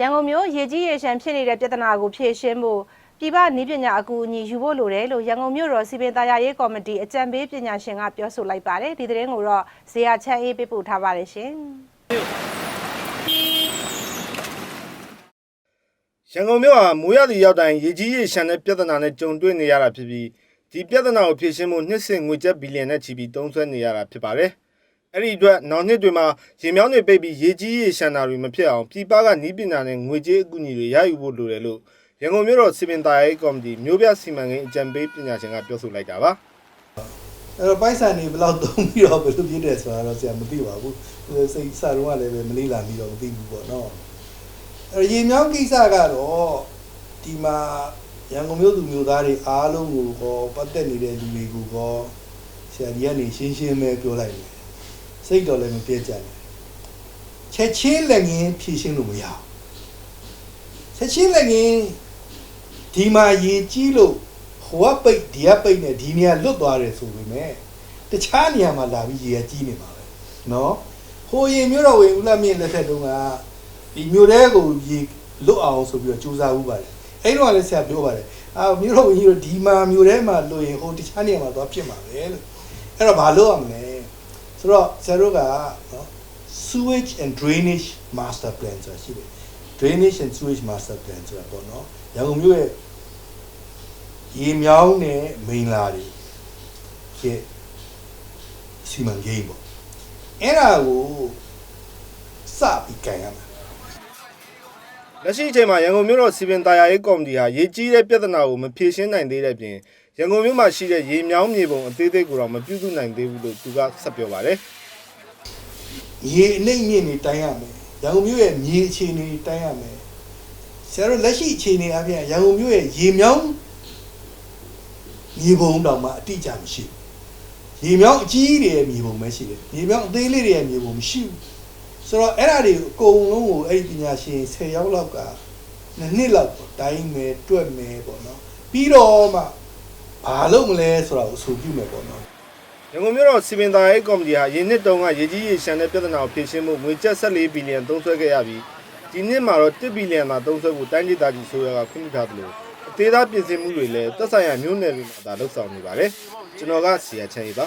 ရန်ကုန်မြို့ရေကြီးရေရှမ်းဖြစ်နေတဲ့ပြဿနာကိုဖြေရှင်းဖို့ပြည်ပနည်းပညာအကူအညီယူဖို့လိုတယ်လို့ရန်ကုန်မြို့တော်စီပင်သားရရေးကော်မတီအကြံပေးပညာရှင်ကပြောဆိုလိုက်ပါတယ်ဒီသတင်းကိုတော့ဇေယျချမ်းအေးပေးပို့ထားပါတယ်ရှင်ရန်ကုန်မြို့ဟာမိုးရသည့်ရောက်တိုင်းရေကြီးရေရှမ်းတဲ့ပြဿနာနဲ့ကြုံတွေ့နေရတာဖြစ်ပြီးဒီပြဿနာကိုဖြေရှင်းဖို့နှစ်စဉ်ငွေကျပ်ဘီလီယံနဲ့ချီပြီးသုံးစွဲနေရတာဖြစ်ပါတယ်။ အဲ့ဒီအတွက်နောက်နှစ်တွေမှာရေမြောင်းတွေပိတ်ပြီးရေကြီးရေရှမ်းတာတွေမဖြစ်အောင်ပြည်ပကနီးပညာနဲ့ငွေကြေးအကူအညီတွေရယူဖို့လိုတယ်လို့ရန်ကုန်မြို့တော်စီပင်သားရေးကော်မတီမြို့ပြစီမံကိန်းအကြံပေးပညာရှင်ကပြောဆိုလိုက်တာပါ။အဲ့တော့ပိုက်ဆံတွေဘယ်လောက်သုံးပြီးတော့ဘယ်လိုဖြစ်တယ်ဆိုတာတော့ဆရာမသိပါဘူးစိတ်စာတော့လည်းပဲမလေးလာပြီးတော့မသိဘူးပေါ့နော်အဲ့တော့ရေမြောင်းကိစ္စကတော့ဒီမှာရန်ကုန်မြို့သူမြို့သားတွေအားလုံးကိုကောပတ်သက်နေတဲ့လူတွေကိုကောဆရာကြီးကနေရှင်းရှင်းပဲပြောလိုက်တယ် စိတ်တော်လည်းမပြည့်ကြဘူးချက်ချင်းလည်းငင်းဖြည့်ရှင်းလို့မရဘူးချက်ချင်းလည်းငင်းဒီမှာရေကြီးလို့ဟိုကပိတ်ဒီကပိတ်နဲ့ဒီနေရာလွတ်သွားတယ်ဆိုပေမဲ့တခြားနေရာမှာလာပြီးရေကကြီးနေမှာပဲနော်ဟိုရင်မျိုးတော်ဝင်ဦးလမြင့်လက်ထက်တုန်းကဒီမျိုးတဲကိုရေလွတ်အောင်ဆိုပြီးတော့စူးစမ်းဦးပါတယ်အဲ့တော့လည်းဆရာပြောပါတယ်အာမျိုးတော်ဝင်ကြီးတို့ဒီမှာမျိုးတဲမှာလွတ်ရင်ဟိုတခြားနေရာမှာသွားဖြစ်မှာပဲလို့အဲ့တော့ဘာလို့ရမလဲ ဆိုတော့ဆရာတို့ကနော် sewage and drainage master plan ဆိုတာရှိတယ် drainage and sewage master plan ဆိုတာပေါ့နော်ရန်ကုန်မြို့ရဲ့ရေမြောင်းနဲ့မိန်လာတွေရဲ့စီမံကိန်းပေါ့အဲ့ဒါကိုစပြီးကြံရမှာ လက်ရှိအချိန်မှာရန်ကုန်မြို့တော်စီပင်သားယာရေးကော်မတီဟာရေကြီးတဲ့ပြဿနာကိုမဖြေရှင်းနိုင်သေးတဲ့ပြင်ရန်ကုန်မြို့မှာရှိတဲ့ရေမြောင်းမြေပုံအသေးသေးကိုတော့မပြုစုနိုင်သေးဘူးလို့သူကဆက်ပြောပါတယ်ရေအနှိမ့်မြင့်နေတိုင်းရမယ်ရန်ကုန်မြို့ရဲ့မြေအခြေအနေတွေတိုင်းရမယ်ဆရာတို့လက်ရှိအခြေအနေအပြင်ရန်ကုန်မြို့ရဲ့ရေမြောင်းမြေပုံတောင်မှအတိအကျမရှိဘူးရေမြောင်းအကြီးတွေရဲ့မြေပုံပဲရှိတယ်ရေမြောင်းအသေးလေးတွေရဲ့မြေပုံမရှိဘူး ဆိုတော့အဲ့ဒါတွေအကုန်လုံးကိုအဲ့ဒီပညာရှင်10ယောက်လောက်ကနှစ်နှစ်လောက်ပေါ့တိုင်းမယ်တွက်မယ်ပေါ့နော်ပြီးတော့မှဘာလုပ်မလဲဆိုတာကိုအဆိုပြုမယ်ပေါ့နော်ရန်ကုန်မြို့တော်စီပင်သားရေးကော်မတီဟာရေနှစ်တုန်းကရေကြီးရေရှမ်းတဲ့ပြဿနာကိုဖြေရှင်းဖို့ငွေကျပ်14ဘီလီယံသုံးစွဲခဲ့ရပြီးဒီနှစ်မှာတော့1ဘီလီယံသာသုံးစွဲဖို့တိုင်းဒေသကြီးဆိုရကခွင့်ပြုထားသလိုအသေးသားပြင်ဆင်မှုတွေလည်းသက်ဆိုင်ရာမြို့နယ်တွေမှာသာလှုပ်ဆောင်နေပါတယ်ကျွန်တော်ကစီယာချန်ရီပါ